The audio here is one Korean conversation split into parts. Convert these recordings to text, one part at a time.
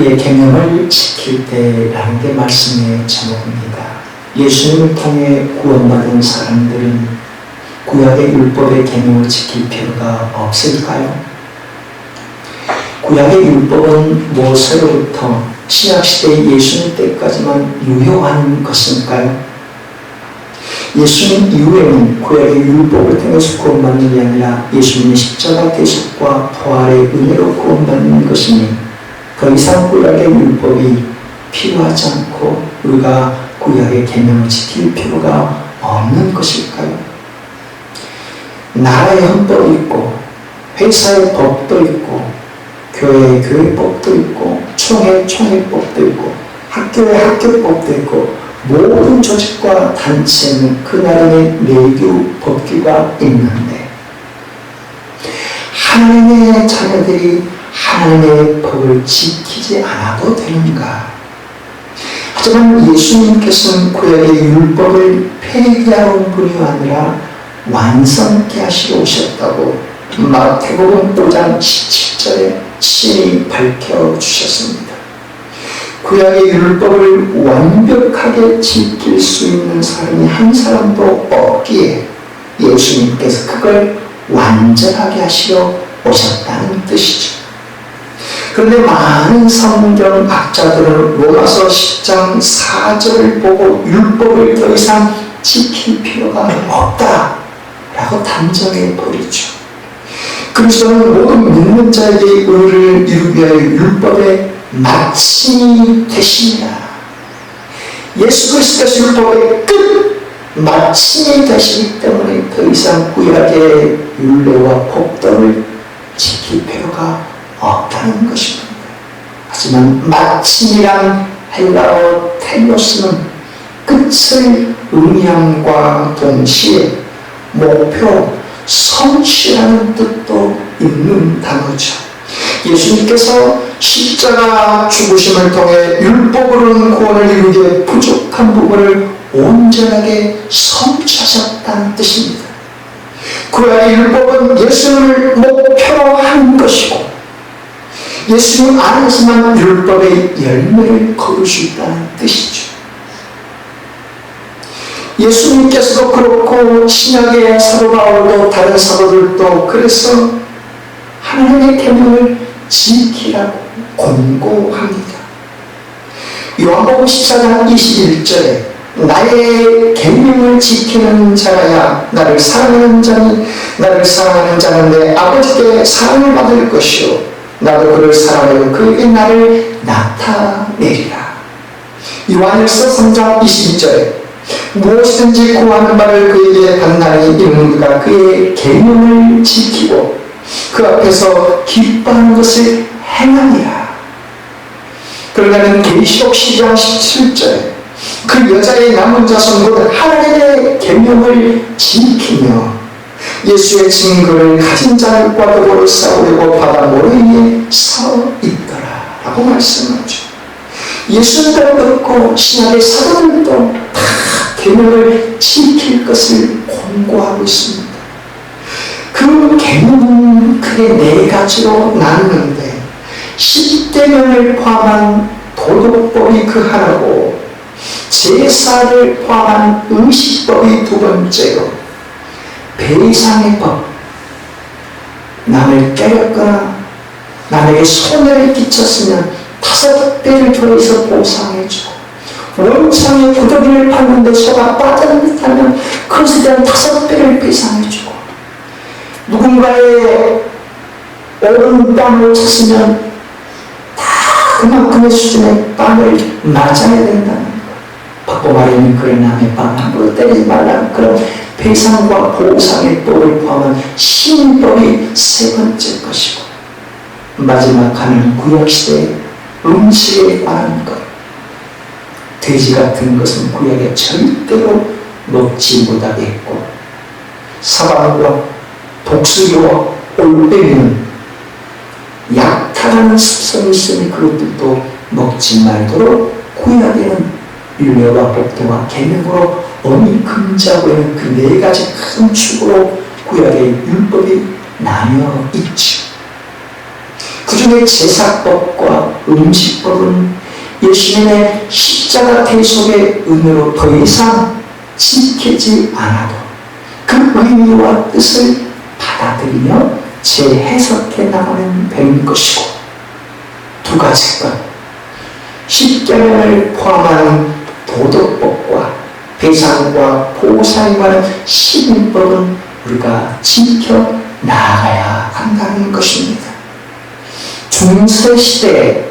그의 계명을 지킬 때라는 게 말씀의 제목입니다. 예수님을 통해 구원받은 사람들은 구약의 율법의 계명을 지킬 필요가 없을까요? 구약의 율법은 모세로부터 신약시대 예수님 때까지만 유효한 것일까요? 예수님 이후에는 구약의 율법을 통해서 구원받는 게 아니라 예수님의 십자가 대속과 부활의 은혜로 구원받는 것이니 더 이상 구약의 율법이 필요하지 않고 우리가 구약의 계명을 지킬 필요가 없는 것일까요? 나라의 헌법이 있고 회사의 법도 있고 교회의 교회법도 있고 총회 총회법도 있고 학교의 학교법도 있고 모든 조직과 단체는 그 나라의 내규 법규가 있는데 하나님의 자녀들이 하나님의 법을 지키지 않아도 되는가? 하지만 예수님께서는 구약의 율법을 폐기하러 온 분이 아니라 완성케 하시러 오셨다고 마태복음 5장 17절에 친히 밝혀주셨습니다. 구약의 율법을 완벽하게 지킬 수 있는 사람이 한 사람도 없기에 예수님께서 그걸 완전하게 하시러 오셨다는 뜻이죠. 그런데 많은 성경 학자들은 로마서 10장 4절을 보고 율법을 더 이상 지킬 필요가 없다 라고 단정해 버리죠. 그리스도는 모든 믿는 자에게 의를 이루기 위하여 율법의 마침이 되십니다. 예수 그리스도께서 율법의 끝 마침이 되시기 때문에 더 이상 구약의 율례와 법도를 지킬 필요가 없다는 것입니다. 하지만 마침이란 헬라어 텔로스는 끝을 의미함과 동시에 목표, 성취라는 뜻도 있는 단어죠. 예수님께서 십자가 죽으심을 통해 율법으로는 구원을 이루기에 부족한 부분을 온전하게 성취하셨다는 뜻입니다. 구약의 율법은 예수님을 목표로 하는 것이고 예수님 안에서만 율법의 열매를 거둘 수 있다는 뜻이죠. 예수님께서도 그렇고 신약의 사도 바울도 다른 사도들도 그래서 하나님의 계명을 지키라고 권고합니다. 요한복음 14장 21절에 나의 계명을 지키는 자라야 나를 사랑하는 자니 나를 사랑하는 자는 내 아버지께 사랑을 받을 것이요 나도 그를 사랑하여 그에게 나를 나타내리라. 요한일서 3장 22절에 무엇이든지 구하는 바를 그에게 받나니 이는 그가 그의 계명을 지키고 그 앞에서 기뻐하는 것을 행하니라. 그러가는 계시록 12장 17절에 그 여자의 남은 자손은 하나님의 계명을 지키며 예수의 증거를 가진 자들과 더불어 싸우려고 바다 모래 위에 서 있더라 라고 말씀하죠. 예수님도 그렇고 신약의 사도들도 다 계명을 지킬 것을 권고하고 있습니다. 그 계명은 크게 네 가지로 나누는데 십계명을 포함한 도덕법이 그 하나고 제사를 포함한 의식법이 두 번째로 배상의 법 남을 때렸거나 남에게 손해를 끼쳤으면 다섯 배를 더해서 보상해주고 원창의 구더기를 팠는데 소가 빠져나타면 그것에 대한 다섯 배를 배상해주고 누군가의 옳은 빵을 쳤으면 다 그만큼의 수준의 빵을 맞아야 된다는 것. 박보마리는 그런 남의 빵 함부로 때리지 말라는 그런 배상과 보상의 법을 포함한 신법이 세 번째 것이고 마지막 하나는 구약시대의 음식에 관한 것. 돼지 같은 것은 구약에 절대로 먹지 못하게 했고 사방과 독수리와 올빼미는 약탈하는 습성이 있으니 그것들도 먹지 말도록 구약에는 율례와 법도와 계명으로 금지하고 있는 그 네 가지 큰 축으로 구약의 율법이 나뉘어 있죠. 그 주중의 제사법과 음식법은 예수님의 십자가 대속의 은혜로 더 이상 지키지 않아도 그 의미와 뜻을 받아들이며 재해석해 나가는 배인 것이고 두 가지 것 십계명을 포함하는 도덕법과 배상과 보상에 관한 시민법은 우리가 지켜 나아가야 한다는 것입니다. 중세 시대에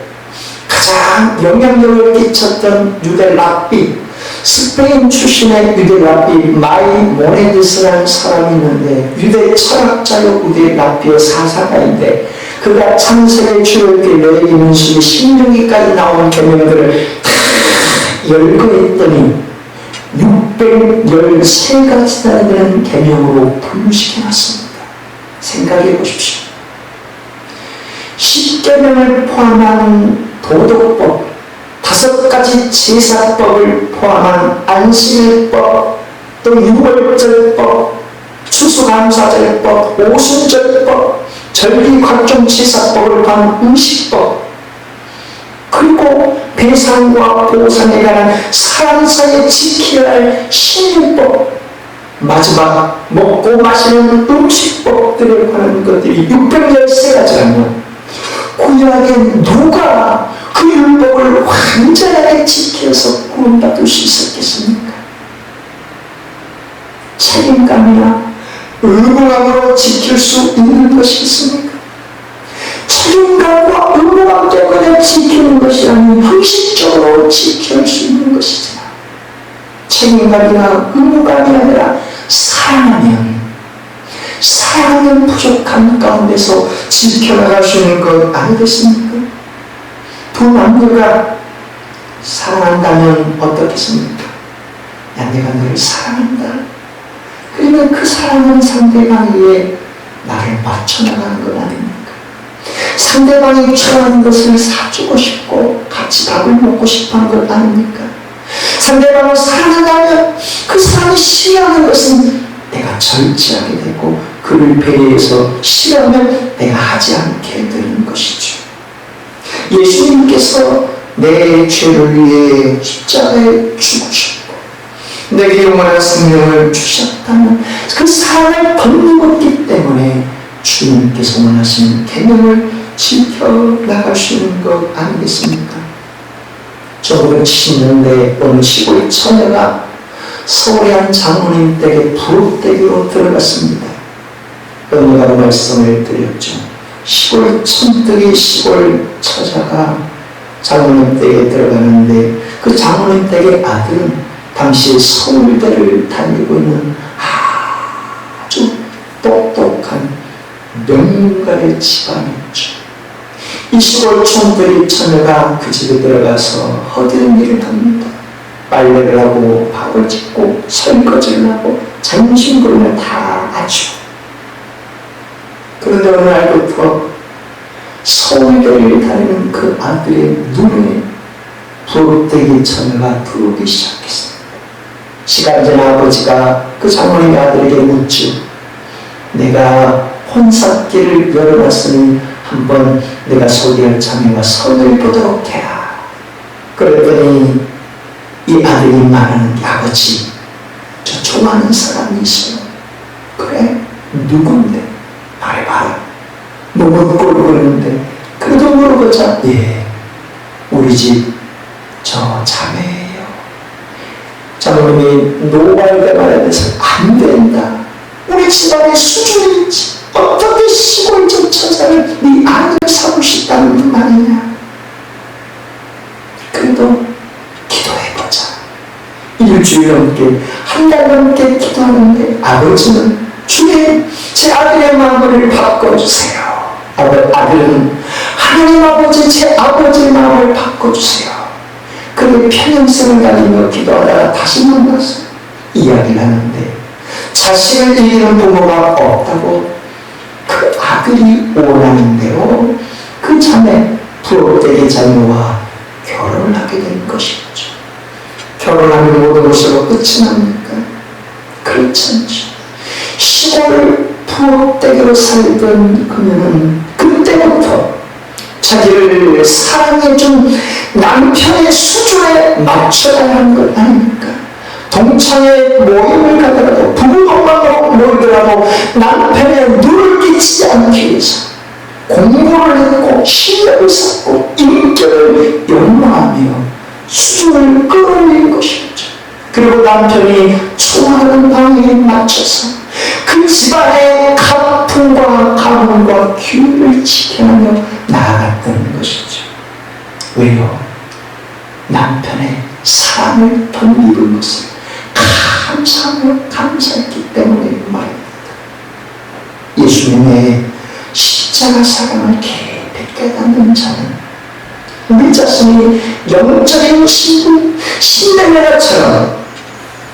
가장 영향력을 끼쳤던 유대 랍비, 스페인 출신의 유대 랍비 마이 모네드스라는 사람이 있는데 유대 철학자요 유대 랍비의 사사가인데 그가 창세기 출애굽기 레위기 민수기 신명기까지 나온 계명들을 다 열거했더니 613가지나 되는 계명으로 분류시켜놨습니다. 생각해 보십시오. 십계명을 포함한 도덕법, 다섯 가지 제사법을 포함한 안식일법, 또 유월절법, 추수감사절법, 오순절법, 절기 각종 제사법을 포함한 음식법, 배상과 보상에 관한 사람 사이에 지켜야 할 신율법, 마지막 먹고 마시는 음식법들에 관한 것들이 613가지라면 구약에 누가 그 율법을 완전하게 지켜서 구원받을 수 있었겠습니까? 책임감이나 의무감으로 지킬 수 있는 것이 있습니까? 책임감과 의무감 때문에 지키는 것이 아닌 형식적으로 지킬 수 있는 것이잖아. 책임감이나 의무감이 아니라 사랑하면 사랑은 부족한 가운데서 지켜나갈 수 있는 것 아니겠습니까? 두 남녀가 사랑한다면 어떻겠습니까? 야, 내가 너를 사랑한다. 그러면 그 사랑하는 상대방 위에 나를 맞춰나가는 것 아닙니까? 상대방이 좋아하는 것을 사주고 싶고 같이 밥을 먹고 싶어 하는 것 아닙니까? 상대방을 사랑한다면 그 사람이 싫어하는 것은 내가 절제하게 되고 그를 배려해서 싫어하면 내가 하지 않게 되는 것이죠. 예수님께서 내 죄를 위해 십자가에 죽으셨고 내게 영원한 생명을 주셨다면 그 사랑을 번거롭기 때문에 주님께서 원하시는 계명을 지켜 나가시는 것 아니겠습니까? 1970년대 어느 시골 처녀가 서울의 한 장모님 댁에 부엌댁으로 들어갔습니다. 언니가 말씀을 드렸죠. 시골 천득이 시골 처자가 장모님 댁에 들어가는데 그 장모님 댁의 아들은 당시 서울대를 다니고 있는 아주 똑똑한 명문가의 집안이었죠. 이 시골 촌들이 처녀가 그 집에 들어가서 허드렛 일을 합니다. 빨래를 하고 밥을 짓고 설거지를 하고 점심그릇을 다 아죠. 그런데 어느 날부터 서울대를 다니는 그 아들의 눈에 부엌대기 처녀가 들어오기 시작했습니다. 시간 전 아버지가 그 장모님의 아들에게 묻죠. 내가 혼사길을 열어놨으니 한번 내가 소개할 자매와 선을 보도록 해라. 그랬더니 이 아들이 말하는 게 아버지, 저 좋아하는 사람이 있어요. 그래? 누군데? 말해봐라. 꼴을 보는데 그래도 물어보자. 예, 우리 집 저 자매예요. 장모님이 노발대 말에 대해서 안 된다. 우리 집안의 수준이 있지. 어떻게 시골 저 처자를 네 아들 사고 싶다는 말이냐. 그래도 기도해보자. 일주일 넘게, 한 달 넘게 기도하는데 아버지는 주님, 제 아들의 마음을 바꿔주세요. 아들은 하나님 아버지, 제 아버지의 마음을 바꿔주세요. 그게 평행성을 가지며 기도하다가 다시 만나서 이야기를 하는데 자신을 이기는 부모가 없다고 그 아들이 대로 그 자매 부엌대기 자녀와 결혼을 하게 된 것이죠. 결혼하면 모든 것으로 끝이 납니까? 그렇지 않죠. 시골 부엌대기로 살던 그녀는 그때부터 자기를 사랑해준 남편의 수준에 맞춰야 하는 것 아닙니까? 동창회 모임을 가더라도 부부동반으로 모이더라도 남편의 눈을 끼치지 않기 위해서 공부를 했고 실력을 쌓고 인격을 연마하며 수준을 끌어올린 것이었죠. 그리고 남편이 좋아하는 방향에 맞춰서 그 집안의 가풍과 가문과 규율을 지켜내며 나아갔던 것이죠. 왜요? 남편의 사랑을 덧입은 것을 감사하며 감사했기 때문에 말입니다. 예수님의 십자가 사랑을 깊이 깨닫는 자는 우리 자신이 영적인 신분, 신데렐라처럼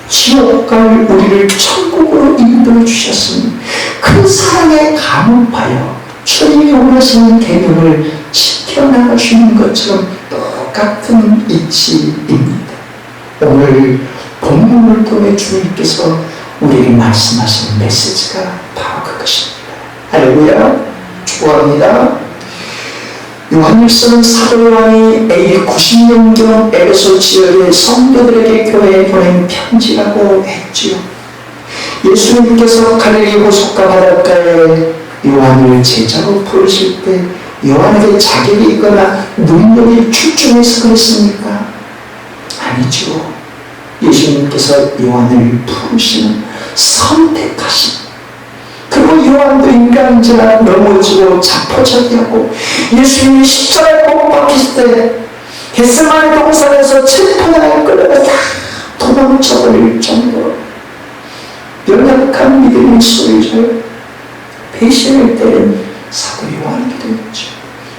지옥 갈 우리를 천국으로 인도해 주셨으니 그 사랑에 감업하여 주님이 원하시는 계명을 지켜나가시는 것처럼 똑같은 이치입니다. 오늘 본문을 통해 주님께서 우리에게 말씀하신 메시지가 바로 그것입니다. 할렐루야 축복합니다. 요한일서는 사도 요한이 AD 90년경 에베소 지역의 성도들에게 교회에 보낸 편지라고 했지요. 예수님께서 갈릴리 호숫가 바닷가에 요한을 제자로 부르실 때 요한에게 자격이 있거나 능력이 출중해서 그랬습니까? 아니죠. 예수님께서 요한을 부르시는 선택하신 그리고 요한도 인간지라 넘어지고 자포자기하고 예수님이 십자가에 못 박히실 때 겟세마네 동산에서 칠판에 끌려가 다 도망쳐버릴 정도로 연약한 믿음의 소리를 배신을 때린 사도 요한이기도 했죠.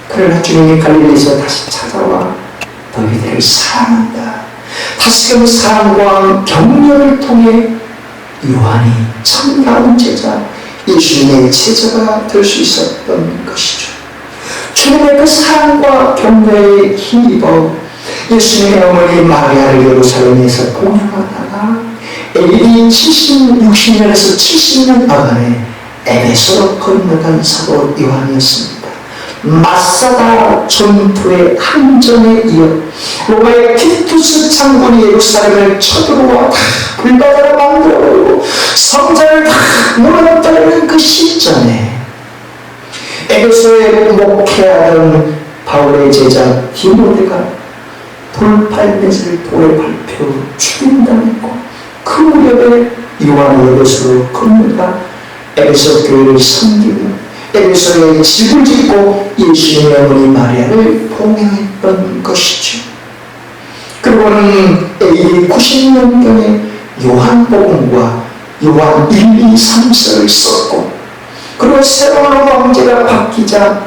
그러나 주님이 갈릴리에서 다시 찾아와 너희들을 사랑한다. 다시금 사랑과 격려를 통해 요한이 참다운 제자, 예수님의 제자가 될 수 있었던 것이죠. 주님의 그 사랑과 격려에 힘입어 예수님의 어머니 마리아를 예루살렘에서 공양하다가 AD 70, 60년에서 70년 안에 에베소로 건너간 사도 요한이었습니다. 마사다 전투의 항전에 이어 로마의 티투스 장군이 예루살렘을 쳐들어와 다 불바다로 만들어버리고 성전을 다 무너뜨리는 그 시점에 에베소에 목회하던 바울의 제자 디모데가 돌팔매를 돌에 밟혀 죽임당했고 그 무렵에 요한이 에베소로 건너가 에베소 교회를 섬기고 에베소에 집을 짓고 예수님의 어머니 마리아를 봉양했던 것이죠. 그리고는 AD 90년경에 요한복음과 요한 1, 2, 3서를 썼고 그리고 새로운 왕제가 바뀌자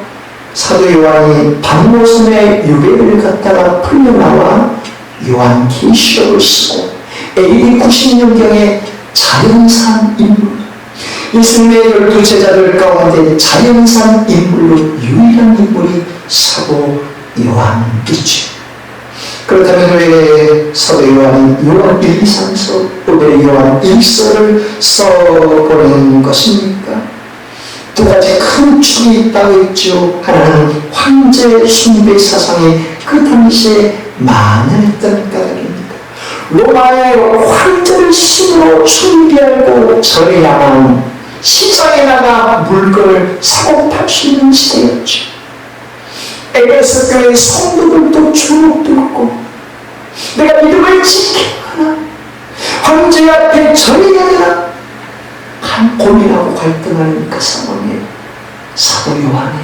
사도 요한이 박모선의 유배를 갖다가 풀려나와 요한 계시록을 쓰고 AD 90년경에 자연산 인물 예수님의 열두 제자들 가운데 자연산 인물로 유일한 인물이 사도 요한이죠. 그렇다면 왜 사도 요한은 요한 1, 2, 3서 왜 요한 1서를 써보는 것입니까? 두 가지 큰 축이 있다고 했죠. 하나는 황제 숭배 사상이 그 당시에 만연했던 까닭입니다. 로마의 황제를 신으로 숭배하고 절야만 시장에 나가 물건을 사고 팔 수 있는 시대였죠. 에베소 교회 성도들도 주목도 있고 내가 믿음을 지켜야 황제 앞에 절해야 되나 한 고민하고 갈등하는 그 상황에 사도 요한이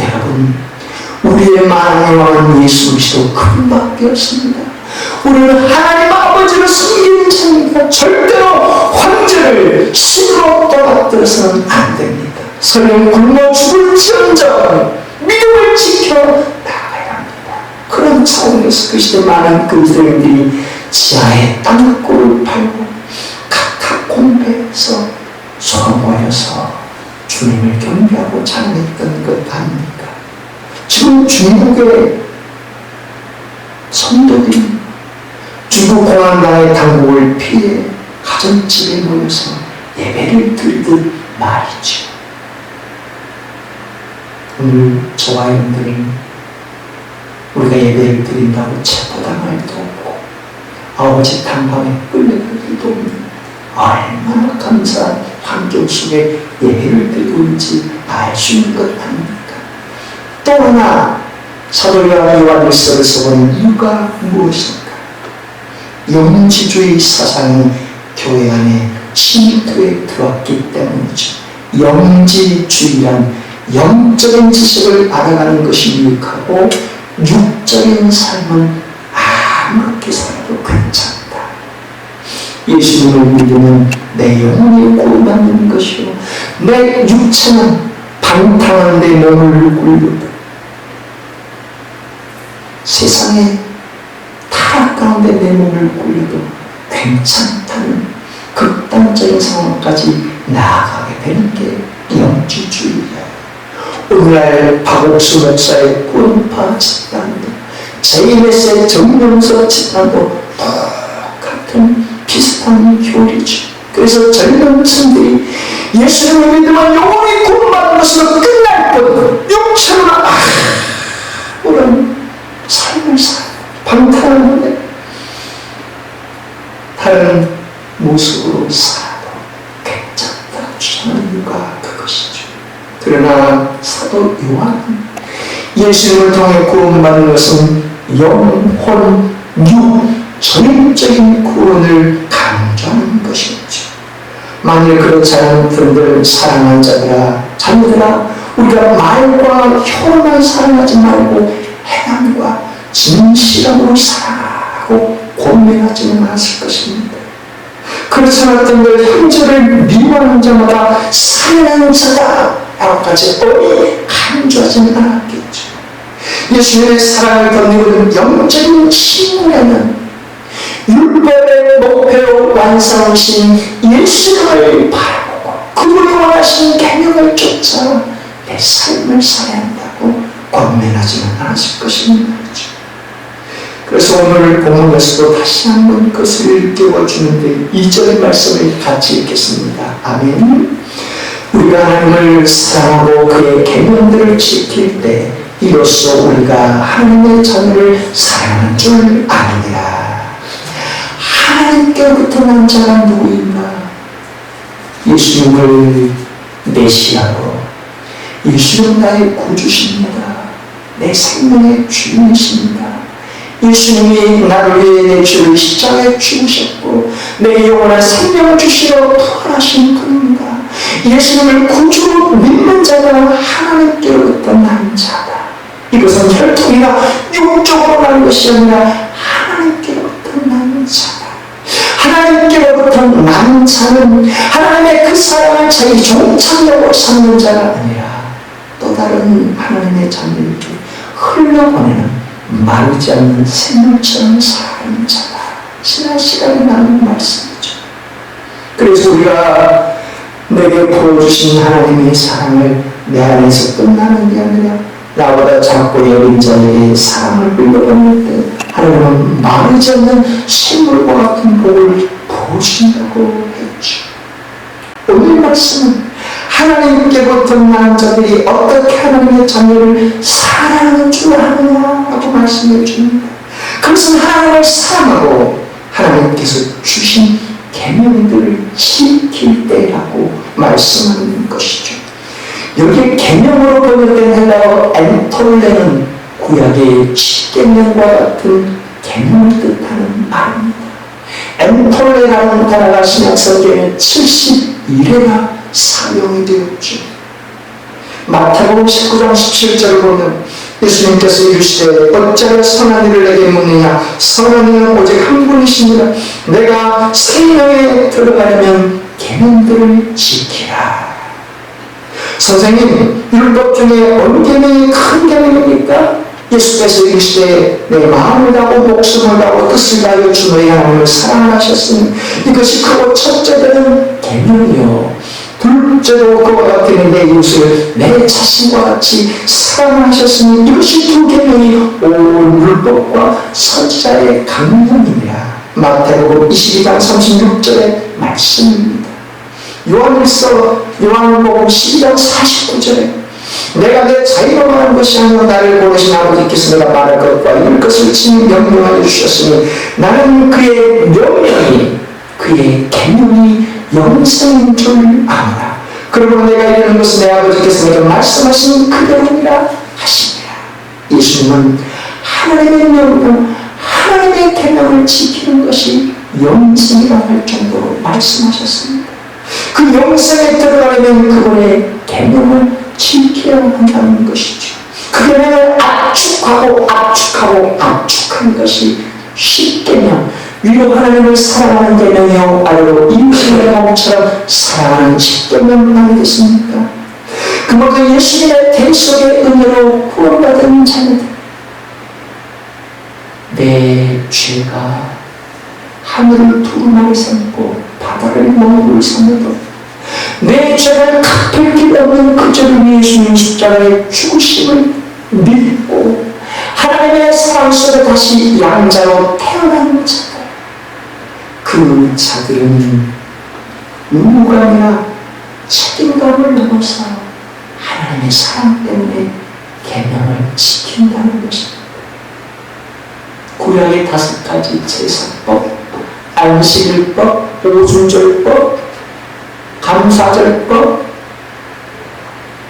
여러분 우리의 왕은 예수 그리스도 그분밖에 없습니다. 우리는 하나님 아버지를 숨기는 자니까 절대로 황제를 신으로 떠받들어서는 안 됩니다. 설령 굶어 죽을지언정 믿음을 지켜 나가야 합니다. 그런 차원에서 그 시대 많은 그리스도인들이 지하에 땅굴을 팔고 각각 공배해서 서로 모여서 주님을 경배하고 찬양했던 것 아닙니까? 지금 중국의 성도들이 중국 공안당의 당국을 피해 가정집에 모여서 예배를 드리듯 말이죠. 오늘 저와 여러분들은 우리가 예배를 드린다고 체포당할 일도 없고 아버지 단방에 끌려갈 일도 없는 얼마나 감사한 환경 속에 예배를 드리고 있는지 알 수 있는 것 아닙니까? 또 하나 사도 요한일서를 써본 이유가 무엇인가? 영지주의 사상이 교회 안에 침투에 들어왔기 때문이죠. 영지주의란 영적인 지식을 알아가는 것이 유익하고 육적인 삶은 아무렇게 살아도 괜찮다. 예수님을 믿으면 내 영혼이 구원받는 것이요 내 육체는 방탕한 내 몸을 굴려도 세상에 가운데 내 몸을 굴려도 괜찮다는 극단적인 상황까지 나아가게 되는 게 영지주의야. 오늘날 박옥수 목사의 구원파 집단도 제이메스의 정명서 집단도 똑같은 비슷한 교리죠. 그래서 젊은 층들이 예수님을 믿으면 영원히 구원받는 것으로 끝날 뿐 육체로 아무런 삶을 살 방탕하는데 다른 모습으로 살아도 괜찮다 주장하는 이유가 그것이죠. 그러나 사도 요한은 예수님을 통해 구원받는 것은 영혼, 육, 전인적인 구원을 강조하는 것이었죠. 만일 그렇지 않은 분들 사랑하는 자들아, 자녀들아, 우리가 말과 혀로만 사랑하지 말고 행함과 진실함으로 사랑하 고 권면하지는 않았을 것입니다. 그렇지 않았던 들 형제를 미워하는 자마다 사랑하는 자다 라고까지 어이 강조하지는 않았겠죠. 예수님의 사랑을 덧입은 영적인 신뢰는 율법의 목표 완성신 예수님을 바라보고 그분이 원하신 계명을 쫓아 내 삶을 살아야 한다고 권면하지는 않았을 것입니다. 그래서 오늘 본문에서도 다시 한번 그것을 일깨워주는데 2절 말씀을 같이 읽겠습니다. 아멘. 우리가 하나님을 사랑하고 그의 계명들을 지킬 때 이로써 우리가 하나님의 자녀를 사랑하는 줄 아느니라. 하나님께로부터 난 자가 누구인가? 예수님을 메시아로 예수님 나의 구주십니다. 내 생명의 주인이십니다. 예수님이 나를 위해 내 죄를 십자가에 죽으셨고 내 영원한 생명을 주시러 부활하신 분입니다. 예수님을 구주로 믿는 자가 하나님께로부터 난 자다. 이것은 혈통이나 육적으로 난 것이 아니라 하나님께로부터 난 자다. 하나님께로부터 난 자는 하나님의 그 사랑을 자기 종착역으로 삼는 자가 아니라 또 다른 하나님의 자녀에게 흘러보내는 마르지 않는 샘물처럼 사는 자다. 지난 시간에 나눈 말씀이죠. 그래서 우리가 내게 보여주신 하나님의 사랑을 내 안에서 끝나는 게 아니라 나보다 작고 여린 자에게 사랑을 흘려보낼 때 하나님은 마르지 않는 샘물과 같은 복을 부으신다고 했죠. 오늘 말씀은 하나님께부터 난 자들이 어떻게 하나님의 자녀를 사랑하는 줄 아느냐 라고 말씀해 줍니다. 그것은 하나님을 사랑하고 하나님께서 주신 계명들을 지킬 때라고 말씀하는 것이죠. 여기 계명으로 번역된 헬라어 엔톨레는 구약의 십계명과 같은 계명을 뜻하는 말입니다. 엔톨레라는 단어가 신약성경에 71회나 사용이 되었죠. 마태복음 19장 17절을 보면 예수님께서 이르시되 어찌하여 선한 이를 내게 묻느냐 선한 이는 오직 한 분이십니다. 내가 생명에 들어가려면 계명들을 지키라. 선생님 율법 중에 어느 계명이 큰 계명입니까? 예수께서 이르시되 내 마음을 다하고 목숨을 다하고 뜻을 다하여 주 너희 하나님을 사랑하셨으니 이것이 크고 첫째는 계명이요. 둘째로 그와 같은 내 이웃을 내 자신과 같이 사랑하셨으니 이것이 두 계명이 온 율법과 선지자의 강령이니라. 마태복음 22장 36절의 말씀입니다. 요한일서 요한복음 12장 49절에 내가 내 자유로 말한 것이 아니라 나를 고르신 아버지께서 내가 말할 것과 이룰 것을 친히 명령하여 주셨으니 나는 그의 명령이 그의 계명이 영생인 줄 아노라 그러므로 내가 이르는 것은 내 아버지께서 내가 말씀하신 그대로니라 하시니라 예수님은 하나님의 명령 하나님의 계명을 지키는 것이 영생이라고 할 정도로 말씀하셨습니다. 그 영생에 들어가려면 그분의 계명을 지켜야 한다는 것이죠. 그 계명을 압축하고 압축하고 압축한 것이 십계명 위로 하나님을 사랑하는 계명이요 아래로 이웃의 몸처럼 사랑하는 십계명 아니겠습니까? 그만큼 예수님의 대속의 은혜로 구원받은 자녀들 내 죄가 하늘을 두루마리 삼고 바다를 먹물 삼아도 내 죄를 갚을 길 없는 그저를 위해 주님 십자가의 죽으심을 믿고 하나님의 사랑 속에 다시 양자로 태어난 자들 그 자들은 의무감이나 책임감을 넘어서 하나님의 사랑 때문에 계명을 지킨다는 것입니다. 구약의 다섯 가지 제사법, 안식일법, 오순절법, 감사절법,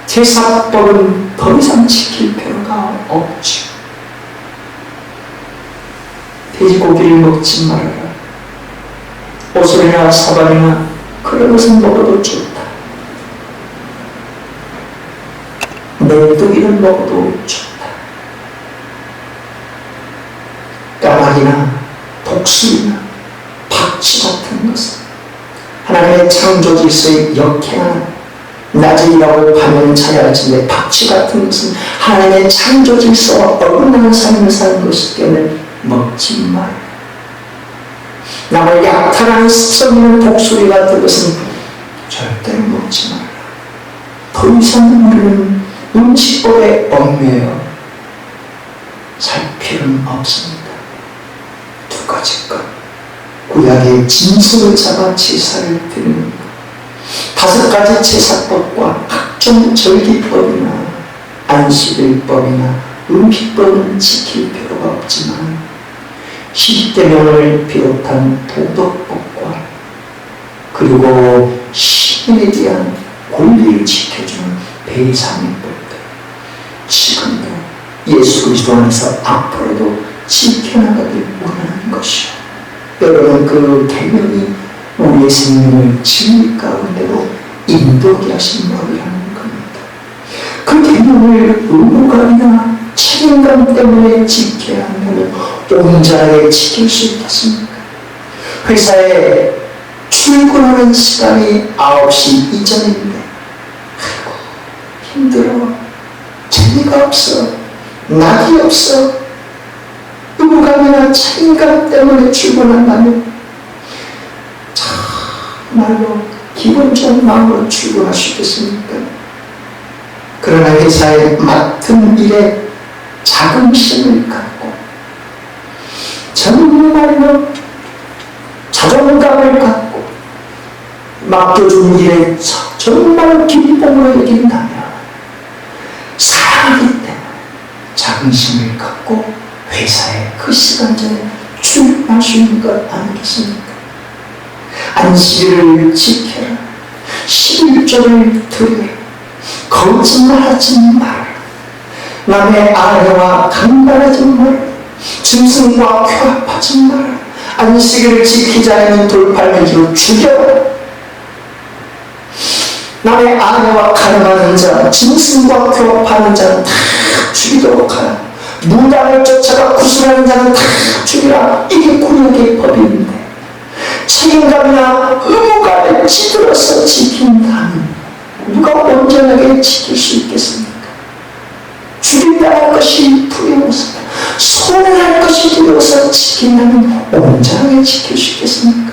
제사법은 더 이상 지킬 필요가 없죠. 돼지고기를 먹지 말아라. 오솔이나 사발이나 그런 것은 먹어도 좋다. 메뚜기를 먹어도 좋다. 까마귀나 독수리나 박쥐 같은 하나님의 창조 질서에 역행하는 낮이라고 하면 찾아가지는데 박쥐 같은 것은 하나님의 창조 질서와 어긋나는 삶을 사는 것이기 때문에 먹지 말. 남을 약탈하는 있는 독수리 같은 것은 절대로 먹지 말라. 더 이상 우리는 음식법에 얽매여 살 필요는 없습니다. 두 가지 것. 구약의 진수를 잡아 제사를 드리는 것. 다섯 가지 제사법과 각종 절기법이나 안식일법이나 음식법은 지킬 필요가 없지만 십계명을 비롯한 도덕법과 그리고 시민에 대한 권리를 지켜주는 배상의 법들 지금도 예수 그리스도 안에서 앞으로도 지켜나가길 원하는 것이요 여러분 그 계명이 우리의 생명을 진리 가운데로 인도하게 하신 법이라는 겁니다. 그 계명을 의무감이나 책임감 때문에 지켜야 한다면 온전하게 지킬 수 있겠습니까? 회사에 출근하는 시간이 9시 이전인데 아이고 힘들어 재미가 없어 낙이 없어 의무감이나 책임감 때문에 출근한다면 정말로 기분 좋은 마음으로 출근할 수 있겠습니까? 그러나 회사에 맡은 일에 자긍심을 갖고 정말로 자존감을 갖고 맡겨준 일에 정말 기쁨으로 여긴다면 사랑이기 때문에 자긍심을 갖고 회사에 그 시간 전에 출근할 수 있는 것 아니겠습니까? 안식일을 지켜라. 11조를 드려. 거짓말하지 마라. 남의 아내와 강간하지 마라. 짐승과 교합하지 마라. 안식일을 지키지 않으면 돌팔매기로 죽여라. 남의 아내와 가늠하는 자, 짐승과 교합하는 자는 다 죽이도록 하라. 무당을 쫓아가 구슬하는 자는 다 죽이라. 이게 구약의 법인데. 책임감이나 의무감을 찌들어서 지킨다면 누가 온전하게 지킬 수 있겠습니까? 죽인다는 것이 두려워서 손해할 것이 두려워서 지킨다면 온전하게 지킬 수 있겠습니까?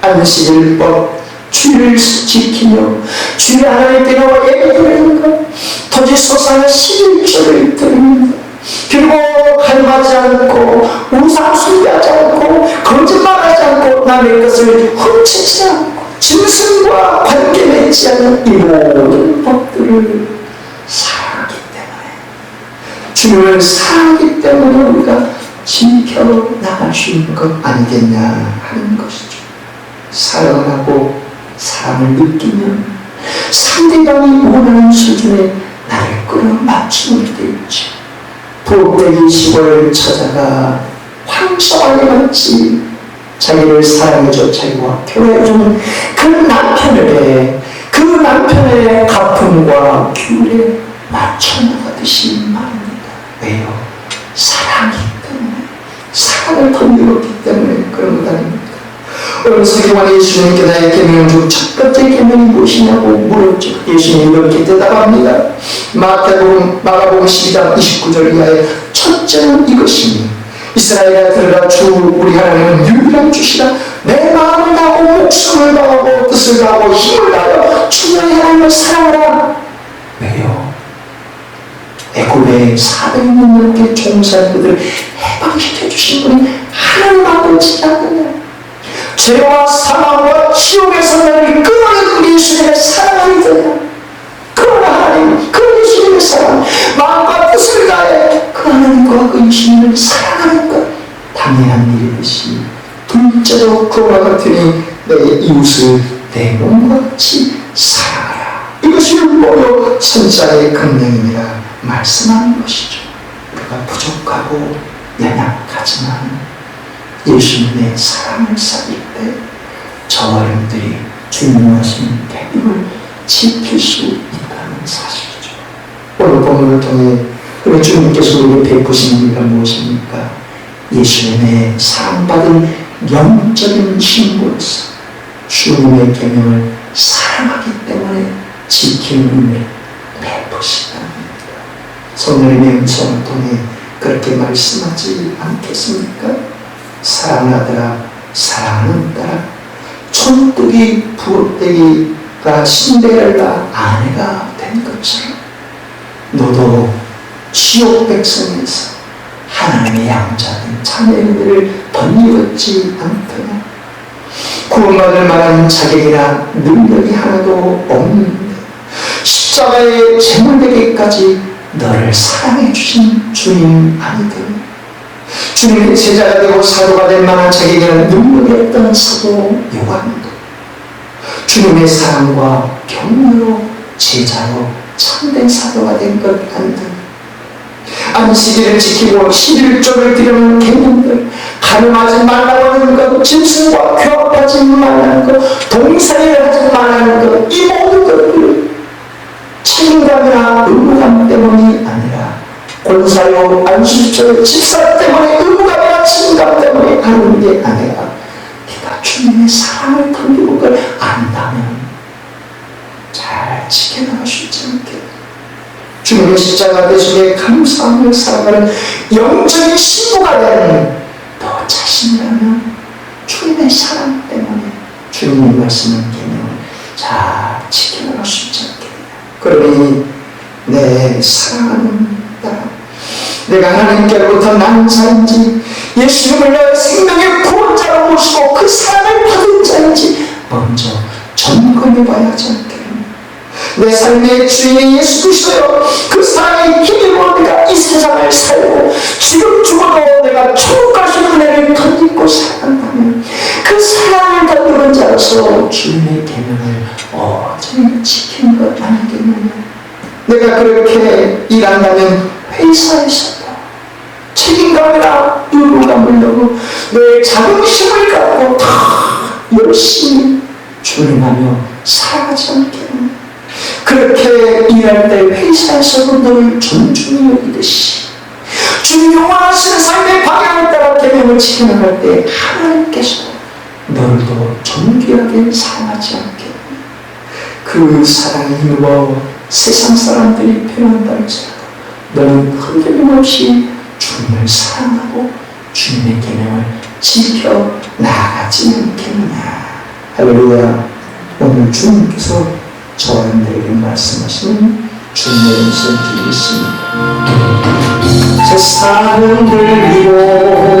안식일법 주를 지키며 주의 하나님께 나와 예배 드리는 것 토지 소산의 11조를 드리는 것 그리고 할마지 않고 우상 숭배하지 않고 거짓말하지 않고 남의 것을 훔치지 않고 짐승과 관계 맺지 않는 이 모든 법들을 사랑 주님을 사랑하기 때문에 우리가 지켜 나갈 수 있는 것 아니겠냐 하는 것이죠. 사랑을 하고 사랑을 느끼면 상대방이 원하는 수준에 나를 끌어맞추게 되죠. 부엌대기 시골 찾아가 황성하게 맞지 자기를 사랑해줘 자기와 교회해주는 그 남편에게 그 남편의 가품과 귤에 맞춰나가듯이 말합니다. 왜요? 사랑이기 때문에 사랑을 던지었기 때문에 그런 것 아닙니까? 세계관 예수님께 나의 계명 중첫 번째 계명이 무엇이냐고 물었죠. 예수님이 이렇게 대답합니다. 마태복음 마가복음 12장 29절 이하의 첫째는 이것이니 이스라엘에 들어가 주 우리 하나님은 유일한 주시라 내 마음을 다하고 목숨을 다하고 뜻을 다하고 힘을 다하여 주의 하나님을 사랑하라 왜요? 애굽에 400년 넘게 종사한 그들을 해방시켜 주신 분이 하나님 아버지 않느냐 죄와 사망과 지옥에서 나를 끌어내는 예수님의 사랑이 되냐 그러나 하나님 그 예수님의 사랑 마음과 뜻을 다해 그 하나님과 그 예수님을 사랑하는 것 당연한 일이듯이 둘째로 그와 같으니 내 이웃을 내 몸과 같이 사랑하라. 이것이 모두 선자의 강령입니다 말씀하는 것이죠. 우리가 부족하고 연약하지만 예수님의 사랑을 쌓일 때 저와 여러분들이 주님 하신 계명을 지킬 수 있다는 사실이죠. 오늘 본문을 통해 우리 주님께서 우리에게 베푸신 일가 무엇입니까? 예수님의 사랑받은 영적인 신분에서 주님의 계명을 사랑하기 때문에 지키는 베푸시다는 겁니다. 성령의 음성을 통해 그렇게 말씀하지 않겠습니까? 사랑하더라 사랑하는 따라 천국이 부엌대기가 신데렐라 아내가 된 것처럼 너도 지옥 백성에서 하나님의 양자된 자녀들을 던지었지 않더냐 구원받을 만한 자격이나 능력이 하나도 없는데 십자가의 제물되기까지 너를 사랑해 주신 주님 아니더냐 주님의 제자가 되고 사도가 될 만한 자기에게는 능력이 없던 사도 요한도 주님의 사랑과 격려로 제자로 참된 사도가 된것 아니든 안식일을 지키고 11조를 드리는 개념들 가늠하지 말라고 하는 것 짐승과 교합하지 말라는 것 동사일을 하지 말라는 것이 모든 것들 책임감이나 의무감 때문이 아니라 권사요 안식절 집사 때문에 의무감이나 책임감 때문에 하는 게 아니라 네가 주님의 사랑을 돌리고 그걸 안다면 잘 지켜나갈 수 있지 않겠나? 주님의 십자가 대속에 감사하며 살아가는 영적인 신부가 되는 너 자신이라면 주님의 사랑 때문에 주님의 말씀을 계명을 잘 지켜나갈 수 있지 않겠냐? 그러니 내 사랑하는 내가 하나님께로부터 난 자인지 예수님을 내 생명의 구원자로 모시고 그 사랑을 받은 자인지 먼저 점검해 봐야 하지 않겠느냐. 내 삶의 주인이 예수 그리스도요 그 사랑의 힘으로 내가 이 세상을 살고 지금 죽어도 내가 천국 갈수 있는 은혜를 던지고 살아간다면 그 사랑을 던지는 자로서 주님의 계명을 어찌 지키는 것 아니겠느냐 내가 그렇게 일한다면 회사에서도 책임감이나 의무감을 너무 내 자긍심을 갖고 다 열심히 준행하며 살아가지 않겠느냐 그렇게 일할 때 회사에서도 너를 존중히 여기듯이 주님 영원하신 삶의 방향에 따라 계명을 지켜나갈 때 하나님께서 너를 더 존귀하게 사랑하지 않겠느냐 그 사랑에 힘입어 세상 사람들이 표현한다 할지라도 너는 흔들림 없이 주님을 사랑하고 주님의 계명을 지켜 나가지 않겠느냐. 할렐루야. 오늘 주님께서 여러분들에게 말씀하시는 주님의 음성 드리겠습니다. 세상을 들리고